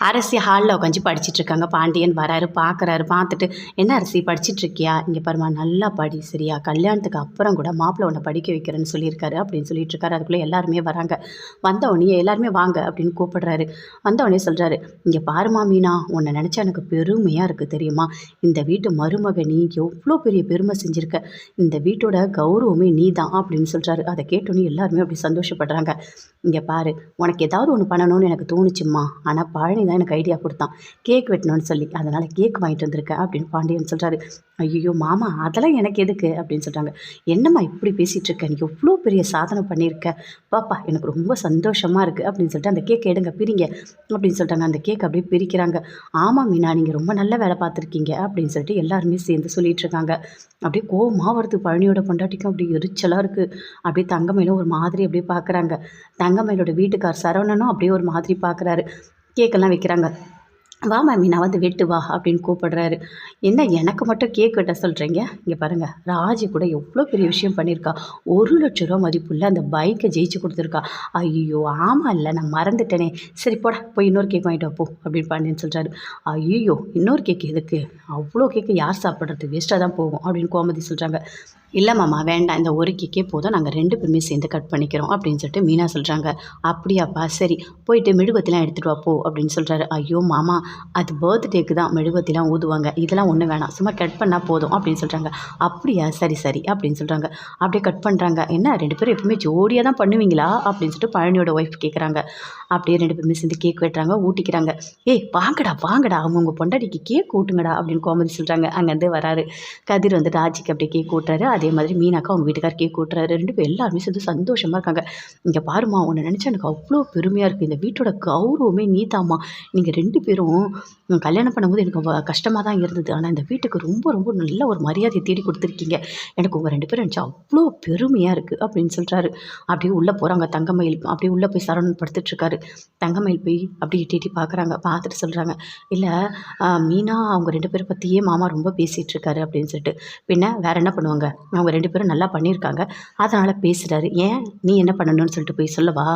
அரசி ஹாலில் உட்காந்து படிச்சிட்டு இருக்காங்க பாண்டியன் வராரு பார்க்குறாரு பார்த்துட்டு என்ன அரசி படிச்சிட்டு இருக்கியா இங்கே பாருமா நல்லா படி சரியா? கல்யாணத்துக்கு அப்புறம் கூட மாப்பிள்ளை உன்னை படிக்க வைக்கிறேன்னு சொல்லியிருக்காரு அப்படின்னு சொல்லிட்டு இருக்காரு அதுக்குள்ளே எல்லாருமே வராங்க. வந்த எல்லாருமே வாங்க அப்படின்னு கூப்பிடுறாரு. வந்த சொல்கிறாரு இங்கே பாருமா மீனா உன்னை நினச்சா எனக்கு பெருமையாக இருக்குது தெரியுமா? இந்த வீட்டு மருமக நீ எவ்வளோ பெரிய பெருமை செஞ்சுருக்க. இந்த வீட்டோட கௌரவமே நீ தான் அப்படின்னு சொல்கிறாரு அதை கேட்டோன்னே எல்லாருமே அப்படி சந்தோஷப்படுறாங்க. இங்கே பாரு உனக்கு ஏதாவது ஒன்று பண்ணணும்னு எனக்கு தோணுச்சும்மா. ஆனால் பழனி தான் எனக்கு ஐடியா கொடுத்தான். கேக் வெட்டணும்னு சொல்லி அதனால் கேக் வாங்கிட்டு வந்திருக்கேன் அப்படின்னு பாண்டியன் சொல்கிறாரு ஐயோ மாமா அதெல்லாம் எனக்கு எதுக்கு? அப்படின்னு சொல்கிறாங்க என்னம்மா இப்படி பேசிகிட்டு இருக்க? நீ எவ்வளோ பெரிய சாதனை பண்ணியிருக்க. பாப்பா எனக்கு ரொம்ப சந்தோஷமாக இருக்குது அப்படின்னு சொல்லிட்டு அந்த கேக் எடுங்க பிரிங்க அப்படின்னு சொல்லிட்டாங்க. அந்த கேக் அப்படியே பிரிக்கிறாங்க. ஆமாம் மீனா நீங்கள் ரொம்ப நல்ல வேலை பார்த்துருக்கீங்க அப்படின்னு சொல்லிட்டு எல்லாருமே சேர்ந்து சொல்லிட்டு இருக்காங்க. அப்படியே கோவமாக வருது பழனியோட பொண்டாட்டிக்கும். அப்படியே எரிச்சலாக இருக்குது அப்படியே தங்கமயிலும் ஒரு மாதிரி அப்படியே பார்க்குறாங்க தங்கமயிலோட வீட்டுக்கார் சரவணனும் அப்படியே ஒரு மாதிரி பார்க்குறாரு கேக்கெல்லாம் வைக்கிறாங்க. வா மாமி நான் வந்து வெட்டு வா அப்படின்னு கூப்பிடுறாரு. என்ன எனக்கு மட்டும் கேக் வெட்ட சொல்கிறீங்க இங்கே பாருங்கள் ராஜி கூட எவ்வளோ பெரிய விஷயம் பண்ணியிருக்கா. ஒரு லட்ச ரூபா மதிப்புள்ள அந்த பைக்கை ஜெயிச்சு கொடுத்துருக்கா. ஐயோ ஆமாம் இல்லை நான் மறந்துட்டேனே. சரி போடா போய் இன்னொரு கேக் வாங்கிட்டு வா போ அப்படின்னு பாண்டியன் சொல்கிறாரு ஐயோ இன்னொரு கேக் எதுக்கு? அவ்வளோ கேக்கு யார் சாப்பிட்றது? வேஸ்ட்டாக தான் போகும் அப்படின்னு கோமதி சொல்கிறாங்க இல்லை மாமா வேண்டாம். இந்த ஒரு கேக்கே போதும். நாங்கள் ரெண்டு பேருமே சேர்ந்து கட் பண்ணிக்கிறோம். அப்படின்னு சொல்லிட்டு மீனா சொல்கிறாங்க அப்படியாப்பா சரி. போயிட்டு மெழுகுவத்திலாம் எடுத்துகிட்டு வா போ. அப்படின்னு சொல்கிறாரு ஐயோ மாமா. அது பர்த்டேக்கு தான் மெழுகுவத்திலாம் ஊதுவாங்க. இதெல்லாம் ஒன்றும் வேணாம். சும்மா கட் பண்ணால் போதும். அப்படின்னு சொல்கிறாங்க அப்படியா? சரி சரி. அப்படின்னு சொல்கிறாங்க அப்படியே கட் பண்ணுறாங்க என்ன? ரெண்டு பேரும் எப்பவுமே ஜோடியாக தான் பண்ணுவீங்களா? அப்படின்னு சொல்லிட்டு பழனியோட ஒய்ஃப் கேட்குறாங்க அப்படியே ரெண்டு பேருமே சேர்ந்து கேக் வெட்டுறாங்க ஊட்டிக்கிறாங்க. ஏய் வாங்கடா வாங்கடா. அவங்கவுங்க பொண்டாடிக்கு பொண்டாட்டிக்கு கேக் ஊட்டுங்கடா. அப்படின்னு கோமதி சொல்கிறாங்க அங்கேருந்து வராரு. கதிர் வந்து ராஜிக்கு அப்படியே கேக் ஊட்டுறாரு. அதே மாதிரி மீனாக்கா அவங்க வீட்டுக்கார் கேக் கூட்டுறாரு. ரெண்டு பேரும் எல்லாருமே சேர்ந்து சந்தோஷமாக இருக்காங்க. இங்கே பாருமா உன்னை நினச்சா எனக்கு அவ்வளோ பெருமையாக இருக்குது இந்த வீட்டோட கௌரவமே நீதாம்மா. நீங்கள் ரெண்டு பேரும் கல்யாணம் பண்ணும்போது எனக்கு கஷ்டமாக தான் இருந்தது. ஆனால் இந்த வீட்டுக்கு ரொம்ப ரொம்ப நல்ல ஒரு மரியாதையை தேடி கொடுத்துருக்கீங்க. எனக்கு உங்கள் ரெண்டு பேரும் நினச்சா அவ்வளோ பெருமையாக இருக்குது அப்படின்னு சொல்கிறாரு அப்படியே உள்ளே போகிறாங்க தங்கமயில். அப்படியே உள்ளே போய் சரவணன் படுத்துட்ருக்காரு தங்கமயில் போய் அப்படியே எட்டி பார்க்குறாங்க பார்த்துட்டு சொல்கிறாங்க இல்லை மீனா அவங்க ரெண்டு பேரை பற்றியே மாமா ரொம்ப பேசிகிட்டு இருக்காரு அப்படின்னு சொல்லிட்டு. பின்ன வேறு என்ன பண்ணுவாங்க? அவங்க ரெண்டு பேரும் நல்லா பண்ணியிருக்காங்க. அதனால் பேசுகிறாரு ஏன் நீ என்ன பண்ணணும்னு சொல்லிட்டு போய் சொல்லவா?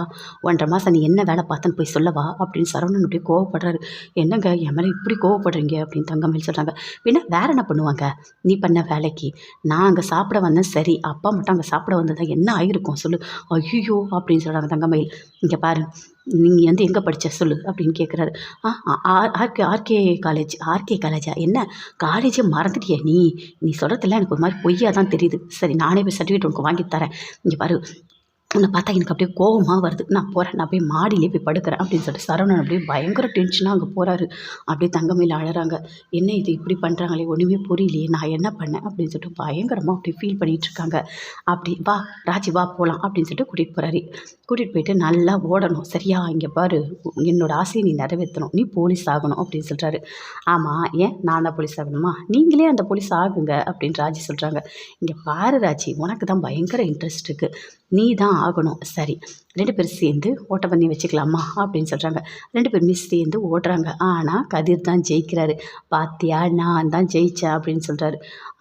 ஒன்றரை மாதம் நீ என்ன வேலை பார்த்தேன்னு போய் சொல்லவா? அப்படின்னு சரவணன் அப்படியே கோவப்படுறாரு. என்னங்க என் மேலே இப்படி கோவப்படுறீங்க அப்படின்னு தங்கமயில் சொல்கிறாங்க பின்ன வேற என்ன பண்ணுவாங்க? நீ பண்ண வேலைக்கு நான் அங்கே சாப்பிட வந்தேன் சரி. அப்பா மட்டும் அங்கே சாப்பிட வந்ததா என்ன ஆயிருக்கும்? சொல்லு. ஐயோ அப்படின்னு சொல்கிறாங்க தங்கமயில். இங்கே பாரு நீங்கள் வந்து எங்கே படித்த சொல்லு அப்படின்னு கேட்குறாரு ஆ ஆ- ஆர்கே ஆர்கே காலேஜ் ஆர்கே காலேஜா? என்ன? காலேஜை மறந்துட்டியா நீ. நீ சொல்கிறதெல்லாம் எனக்கு ஒரு மாதிரி பொய்யா தான் தெரியுது. சரி நானே போய் சர்டிஃபிகேட் உனக்கு வாங்கி தரேன். இங்கே பாரு உன்னை பார்த்தா எனக்கு அப்படியே கோபமாக வருது. நான் போகிறேன் நான் போய் மாடியிலே போய் படுக்கிறேன் அப்படின்னு சொல்லிட்டு சரவணன் அப்படியே பயங்கர டென்ஷனாக அங்கே போகிறாரு அப்படியே தங்கமையில் அழகிறாங்க என்ன இது இப்படி பண்ணுறாங்களே ஒன்றுமே புரியலையே. நான் என்ன பண்ணேன்? அப்படின்னு சொல்லிட்டு பயங்கரமாக அப்படி ஃபீல் பண்ணிட்டு இருக்காங்க. அப்படி வா ராஜி வா போகலாம் அப்படின்னு சொல்லிட்டு கூட்டிகிட்டு போகிறாரு கூட்டிகிட்டு போயிட்டு நல்லா ஓடணும். சரியா இங்கே பாரு என்னோட ஆசையை நீ நிறைவேற்றணும். நீ போலீஸ் ஆகணும் அப்படின்னு சொல்கிறாரு ஆமாம் ஏன்? நான் தான் போலீஸ் ஆகணுமா? நீங்களே அந்த போலீஸ் ஆகுங்க. அப்படின்னு ராஜி சொல்கிறாங்க இங்கே பாரு ராஜி உனக்கு தான் பயங்கர இன்ட்ரெஸ்ட் இருக்குது நீ தான் ஆகணும். சரி. ரெண்டு பேரும் சேர்ந்து ஓட்டப்பந்தயம் வச்சுக்கலாமா? அப்படின்னு சொல்கிறாங்க ரெண்டு பேருமே சேர்ந்து ஓடுறாங்க. ஆனால் கதிர் தான் ஜெயிக்கிறாரு. பாத்தியா நான் தான் ஜெயித்தேன் அப்படின்னு சொல்கிறாரு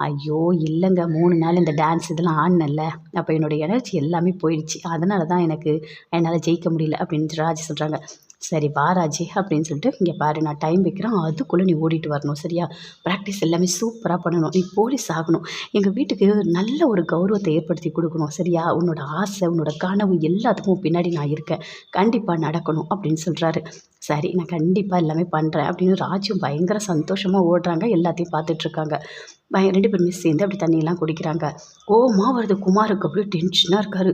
ஐயோ இல்லைங்க. மூணு நாள் இந்த டான்ஸ் இதெல்லாம் ஆடினல்ல அப்போ என்னுடைய எனர்ஜி எல்லாமே போயிடுச்சு. அதனால தான் எனக்கு என்னால் ஜெயிக்க முடியல அப்படின்னு ராஜி சொல்கிறாங்க சரி வா ராஜி அப்படின்னு சொல்லிட்டு இங்கே பாரு நான் டைம் வைக்கிறேன். அதுக்குள்ளே நீ ஓடிட்டு வரணும் சரியா? ப்ராக்டிஸ் எல்லாமே சூப்பராக பண்ணணும். நீ போலீஸ் ஆகணும். எங்கள் வீட்டுக்கு நல்ல ஒரு கௌரவத்தை ஏற்படுத்தி கொடுக்கணும் சரியா? உன்னோட ஆசை உன்னோட கனவு எல்லாத்துக்கும் பின்னாடி நான் இருக்கேன். கண்டிப்பாக நடக்கணும் அப்படின்னு சொல்கிறாரு சரி நான் கண்டிப்பாக எல்லாமே பண்ணுறேன் அப்படின்னு ராஜும் பயங்கர சந்தோஷமாக ஓடுறாங்க. எல்லாத்தையும் பார்த்துட்ருக்காங்க பய ரெண்டு பேருமே சேர்ந்து அப்படி தண்ணியெல்லாம் குடிக்கிறாங்க. கோமா வருது குமாருக்கு. அப்படியே டென்ஷனாக இருக்காரு.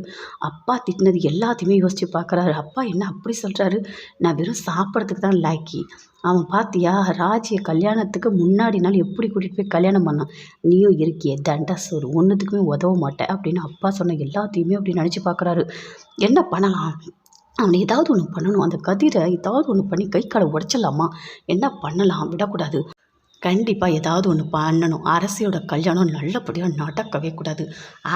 அப்பா திட்டினது எல்லாத்தையுமே யோசித்து பார்க்குறாரு அப்பா என்ன அப்படி சொல்கிறாரு நான் வெறும் சாப்பிட்றதுக்கு தான் லாக்கி அவன் பார்த்தியா ராஜியை கல்யாணத்துக்கு முன்னாடி நாள் எப்படி கூட்டிகிட்டு போய் கல்யாணம் பண்ணான்? நீயும் இருக்கியே தண்டா சோறு ஒன்றுத்துக்குமே உதவ மாட்டேன் அப்படின்னு அப்பா சொன்ன எல்லாத்தையுமே அப்படி நினச்சி பார்க்குறாரு என்ன பண்ணலாம்? அவனை ஏதாவது ஒன்று பண்ணணும் அந்த கதிரை ஏதாவது ஒன்று பண்ணி கை காலை உடச்சிடலாமா? என்ன பண்ணலாம்? விடக்கூடாது. கண்டிப்பாக ஏதாவது ஒன்று பண்ணணும். அரசியோட கல்யாணம் நல்லபடியாக நடக்கவே கூடாது.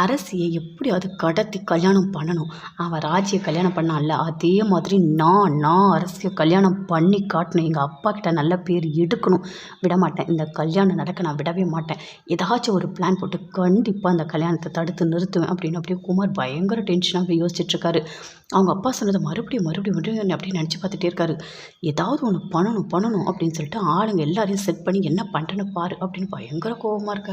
அரசியை எப்படியாவது கடத்தி கல்யாணம் பண்ணணும். அவன் ராஜியை கல்யாணம் பண்ணால அதே மாதிரி நான் நான் அரசியை கல்யாணம் பண்ணி காட்டணும். எங்கள் அப்பா கிட்ட நல்ல பேர் எடுக்கணும். விட மாட்டேன். இந்த கல்யாணம் நடக்க நான் விடவே மாட்டேன். ஏதாச்சும் ஒரு பிளான் போட்டு கண்டிப்பாக அந்த கல்யாணத்தை தடுத்து நிறுத்துவேன் அப்படின்னு அப்படியே குமார் பயங்கர டென்ஷனாக யோசிச்சுட்ருக்காரு அவங்க அப்பா சொன்னதை மறுபடியும் மறுபடியும் மறுபடியும் அப்படியே நினச்சி பார்த்துட்டே இருக்காரு. ஏதாவது ஒன்று பண்ணணும் பண்ணணும் அப்படின்னு சொல்லிட்டு ஆளுங்க எல்லாரையும் செட் பண்ணி என்ன பண்ணுறேன்னு பாரு அப்படின்னு பயங்கர கோபமாக இருக்காரு.